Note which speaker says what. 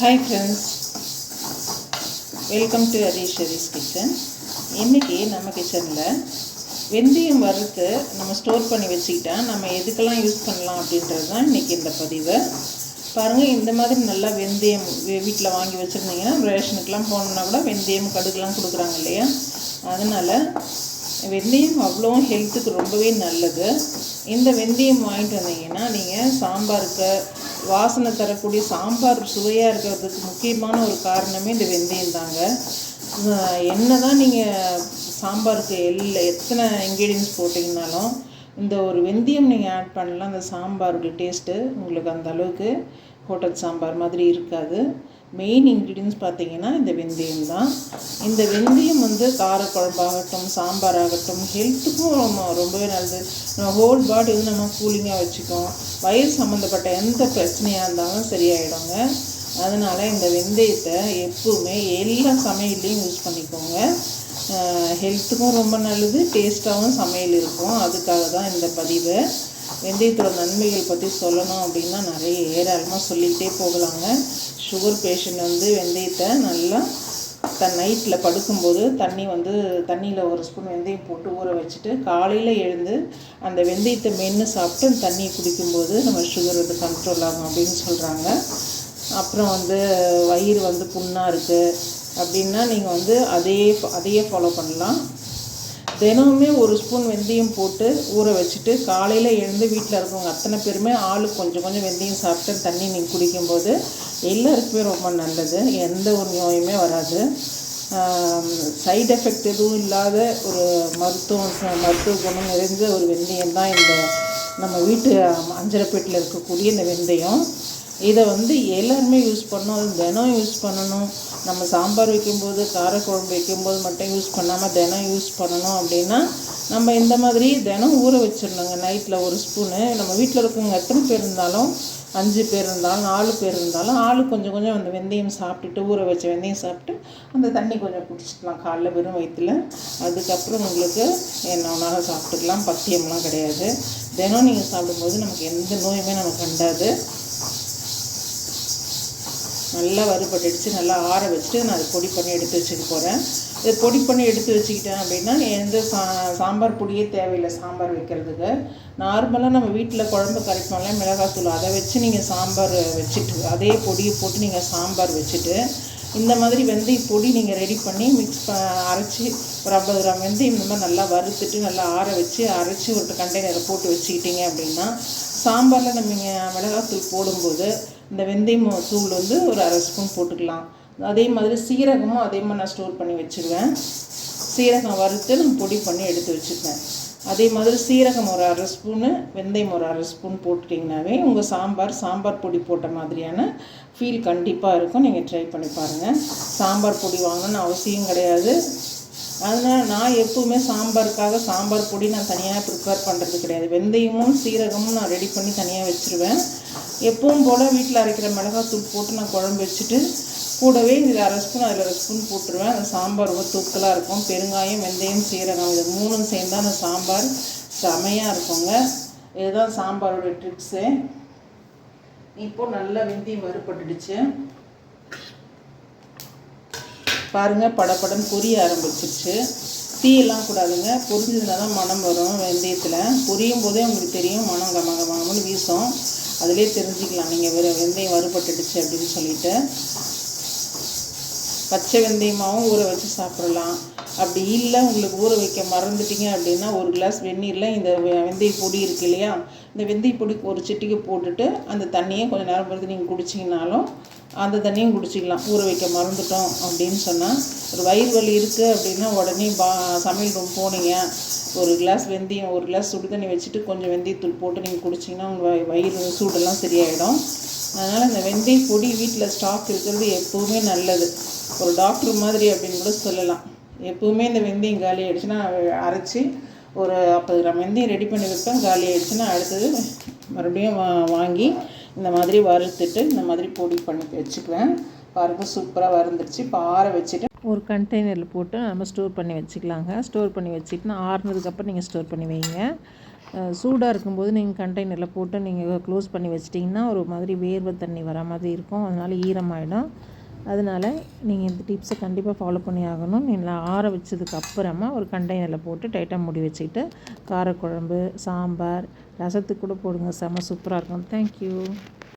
Speaker 1: Hi friends welcome to Adheeswari's kitchen இன்றைக்கி நம்ம கிச்சனில் வெந்தயம் வறுத்து நம்ம ஸ்டோர் பண்ணி வச்சுக்கிட்டா நம்ம எதுக்கெல்லாம் யூஸ் பண்ணலாம் அப்படின்றது தான் இன்றைக்கி இந்த பதிவு. பாருங்கள் இந்த மாதிரி நல்லா வெந்தயம் வீட்டில் வாங்கி வச்சுருந்தீங்கன்னா ரேஷனுக்கெலாம் போனோம்னா கூட வெந்தயம் கடுகுலாம் கொடுக்குறாங்க இல்லையா? அதனால் வெந்தயம் அவ்வளோ ஹெல்த்துக்கு ரொம்பவே நல்லது. இந்த வெந்தயம் வாங்கிட்டு வந்தீங்கன்னா நீங்கள் சாம்பாருக்கு வாசனை தரக்கூடிய சாம்பார் சுவையாக இருக்கிறதுக்கு முக்கியமான ஒரு காரணமே இந்த வெந்தயம் தாங்க. என்ன தான் நீங்கள் சாம்பாருக்கு எல்லா எத்தனை இன்க்ரீடியன்ஸ் போட்டிங்கனாலும் இந்த ஒரு வெந்தயம் நீங்கள் ஆட் பண்ணலாம். அந்த சாம்பாருடைய டேஸ்ட்டு உங்களுக்கு அந்த அளவுக்கு ஹோட்டல் சாம்பார் மாதிரி இருக்காது. மெயின் இன்க்ரீடியன்ஸ் பார்த்தீங்கன்னா இந்த வெந்தயம் தான். இந்த வெந்தயம் வந்து காரக்குழம்பாகட்டும் சாம்பார் ஆகட்டும் ஹெல்த்துக்கும் ரொம்ப ரொம்பவே நல்லது. நம்ம ஹோல் பாடி வந்து நம்ம கூலிங்காக வச்சுக்கோம். வயிறு சம்மந்தப்பட்ட எந்த பிரச்சனையாக இருந்தாலும் சரியாயிடுங்க. அதனால் இந்த வெந்தயத்தை எப்பவுமே எல்லா சமையல்லையும் யூஸ் பண்ணிக்கோங்க. ஹெல்த்துக்கும் ரொம்ப நல்லது டேஸ்ட்டாகவும் சமையல் இருக்கும். அதுக்காக தான் இந்த பதிவு. வெந்தயத்தோட நன்மைகள் பற்றி சொல்லணும் அப்படின்னா நிறைய ஏராளமாக சொல்லிக்கிட்டே போகலாங்க. சுகர் பேஷண்ட் வந்து வெந்தயத்தை நல்லா தன் நைட்டில் படுக்கும்போது தண்ணி வந்து தண்ணியில் ஒரு ஸ்பூன் வெந்தயம் போட்டு ஊற வச்சுட்டு காலையில் எழுந்து அந்த வெந்தயத்தை மென்று சாப்பிட்டு அந்த தண்ணியை குடிக்கும்போது நம்ம சுகர் வந்து கண்ட்ரோல் ஆகும் அப்படின்னு சொல்கிறாங்க அப்புறம் வந்து வயிறு வந்து புண்ணாக இருக்குது அப்படின்னா நீங்கள் வந்து அதே அதையே ஃபாலோ பண்ணலாம். தினமுமே ஒரு ஸ்பூன் வெந்தயம் போட்டு ஊற வச்சுட்டு காலையில் எழுந்து வீட்டில் இருக்கவங்க அத்தனை பேருமே ஆளுக்கு கொஞ்சம் கொஞ்சம் வெந்தயம் சாப்பிட்டு தண்ணி நீங்கள் குடிக்கும்போது எல்லாருக்குமே ரொம்ப நல்லது. எந்த ஒரு நோயுமே வராது. சைடு எஃபெக்ட் எதுவும் இல்லாத ஒரு மருத்துவம் மருத்துவ குணம் நிறைந்த ஒரு வெந்தயம் தான் இந்த நம்ம வீட்டு அஞ்சரைப்பேட்டில் இருக்கக்கூடிய இந்த வெந்தயம். இதை வந்து எல்லாருமே யூஸ் பண்ணணும் தினம் யூஸ் பண்ணணும். நம்ம சாம்பார் வைக்கும்போது காரக்குழம்பு வைக்கும்போது மட்டும் யூஸ் பண்ணாமல் தினம் யூஸ் பண்ணணும் அப்படின்னா நம்ம இந்த மாதிரி தினம் ஊற வச்சிடணுங்க. நைட்டில் ஒரு ஸ்பூனு நம்ம வீட்டில் இருக்கவங்க எத்தனை பேர் இருந்தாலும் அஞ்சு பேர் இருந்தாலும் நாலு பேர் இருந்தாலும் ஆள் கொஞ்சம் கொஞ்சம் அந்த வெந்தயம் சாப்பிட்டுட்டு ஊற வச்ச வெந்தயம் சாப்பிட்டு அந்த தண்ணி கொஞ்சம் குடிச்சிக்கலாம். காலைல வெறும் வயிற்றுல அதுக்கப்புறம் உங்களுக்கு என்ன வேணாலும் சாப்பிட்டுக்கலாம். பத்தியம்லாம் கிடையாது. தினம் நீங்கள் சாப்பிடும்போது நமக்கு எந்த நோயுமே நமக்கு கண்டாது. நல்லா வறுபட்டுடுச்சு நல்லா ஆற வச்சுட்டு நான் அதை பொடி பண்ணி எடுத்து வச்சுக்க போகிறேன் இது பொடி பண்ணி எடுத்து வச்சுக்கிட்டேன் அப்படின்னா எந்த சா சாம்பார் பொடியே தேவையில்லை சாம்பார் வைக்கிறதுக்கு. நார்மலாக நம்ம வீட்டில் குழம்பு கரைப்போம்ல மிளகாத்தூள் அதை வச்சு நீங்கள் சாம்பார் வச்சுட்டு அதே பொடியை போட்டு நீங்கள் சாம்பார் வச்சுட்டு இந்த மாதிரி வெந்தய பொடி நீங்கள் ரெடி பண்ணி மிக்ஸ் ப அரைச்சி ஒரு ஐம்பது கிராம் வெந்தயம் இந்த மாதிரி நல்லா வறுத்துட்டு நல்லா ஆற வச்சு அரைச்சி ஒரு கண்டெய்னரை போட்டு வச்சுக்கிட்டீங்க அப்படின்னா சாம்பாரில் நம்ம மிளகாத்தூள் போடும்போது இந்த வெந்தயம் தூள் வந்து ஒரு அரை ஸ்பூன் போட்டுக்கலாம். அதே மாதிரி சீரகமும் அதே மாதிரி நான் ஸ்டோர் பண்ணி வச்சுருவேன். சீரகம் வறுத்து நான் பொடி பண்ணி எடுத்து வச்சுப்பேன் அதே மாதிரி சீரகம் ஒரு அரை ஸ்பூனு வெந்தயம் ஒரு அரை ஸ்பூன் போட்டுட்டிங்கனாவே உங்கள் சாம்பார் சாம்பார் பொடி போட்ட மாதிரியான ஃபீல் கண்டிப்பாக இருக்கும். நீங்கள் ட்ரை பண்ணி பாருங்கள் சாம்பார் பொடி வாங்கணும்னு அவசியம் கிடையாது. அதனால் நான் எப்போவுமே சாம்பாருக்காக சாம்பார் பொடி நான் தனியாக ப்ரிப்பேர் பண்ணுறது கிடையாது. வெந்தயமும் சீரகமும் நான் ரெடி பண்ணி தனியாக வச்சுருவேன். எப்பவும் போல் வீட்டில் அரைக்கிற மிளகாத்தூள் போட்டு நான் குழம்பு வச்சுட்டு கூடவே இதில் அரை ஸ்பூன் அதில் அரை ஸ்பூன் போட்டுருவேன். அந்த சாம்பார் ரொம்ப தூக்கலாக இருக்கும். பெருங்காயம் வெந்தயம் சீரகம் இது மூணும் சேர்ந்து அந்த சாம்பார் செமையாக இருக்குங்க. இதுதான் சாம்பாரோட ட்ரிக்ஸு. இப்போது நல்லா வெந்தயம் வறுபட்டுடுச்சு. பாருங்கள் படப்படம் பொரிய ஆரம்பிச்சிருச்சு. தீயெல்லாம் கூடாதுங்க. பொரிஞ்சதுனா தான் மனம் வரும் வெந்தயத்தில். பொரியும் போதே உங்களுக்கு தெரியும் மனம் கம கமகம்னு வீசும். அதிலே தெரிஞ்சுக்கலாம். நீங்கள் வெறும் வெந்தயம் வறுபட்டுடுச்சு அப்படின்னு சொல்லிட்டு. பச்சை வெந்தயமாகவும் ஊற வச்சு சாப்பிடலாம். அப்படி இல்லை உங்களுக்கு ஊற வைக்க மறந்துட்டீங்க அப்படின்னா ஒரு கிளாஸ் வெந்நீரில் இந்த வெந்தய பொடி இருக்கு இல்லையா இந்த வெந்தய பொடி ஒரு சிட்டிக்கு போட்டுட்டு அந்த தண்ணியை கொஞ்சம் நேரம் பொறுத்து நீங்கள் குடிச்சிங்கனாலும் அந்த தண்ணியும் குடிச்சிக்கலாம். ஊற வைக்க மறந்துட்டோம் அப்படின்னு சொன்னால் ஒரு வயிறு வலி இருக்குது அப்படின்னா உடனே பா சமையல் ரூம் போனீங்க. ஒரு கிளாஸ் வெந்தயம் ஒரு கிளாஸ் சுடு தண்ணி வச்சுட்டு கொஞ்சம் வெந்தயத்தூள் போட்டு நீங்கள் குடிச்சிங்கன்னா உங்கள் வயிறு சூடெல்லாம் சரியாயிடும். அதனால் இந்த வெந்தய பொடி வீட்டில் ஸ்டாக் இருக்கிறது எப்போவுமே நல்லது. ஒரு டாக்டர் மாதிரி அப்படின்னு கூட சொல்லலாம். எப்போவுமே இந்த வெந்தயம் காலி ஆகிடுச்சுன்னா அரைச்சி ஒரு ஐம்பது கிராம் வெந்தயம் ரெடி பண்ணி வைப்பேன் காலி ஆகிடுச்சுன்னா அடுத்தது மறுபடியும் வா வாங்கி இந்த மாதிரி வறுத்துட்டு இந்த மாதிரி பொடி பண்ணி வச்சுக்குவேன். பாருங்கள் சூப்பராக வறுந்துருச்சு. இப்போ ஆற வச்சுட்டு ஒரு கண்டெய்னரில் போட்டு நம்ம ஸ்டோர் பண்ணி வச்சுக்கலாங்க. ஸ்டோர் பண்ணி வச்சுட்டு ஆறுனதுக்கப்புறம் நீங்கள் ஸ்டோர் பண்ணி வைங்க. சூடாக இருக்கும்போது நீங்கள் கண்டெய்னரில் போட்டு நீங்கள் க்ளோஸ் பண்ணி வச்சிட்டிங்கன்னா ஒரு மாதிரி வேர்வை தண்ணி வர மாதிரி இருக்கும். அதனால் ஈரமாயிடும். அதனால் நீங்கள் இந்த டிப்ஸை கண்டிப்பாக ஃபாலோ பண்ணி ஆகணும். நீங்கள் ஆற வச்சதுக்கு அப்புறமா ஒரு கண்டெய்னரில் போட்டு டைட்டாக மூடி வச்சுக்கிட்டு காரக்குழம்பு சாம்பார் ரசத்துக்கு கூட போடுங்க. செம்ம சூப்பராக இருக்கும். தேங்க்யூ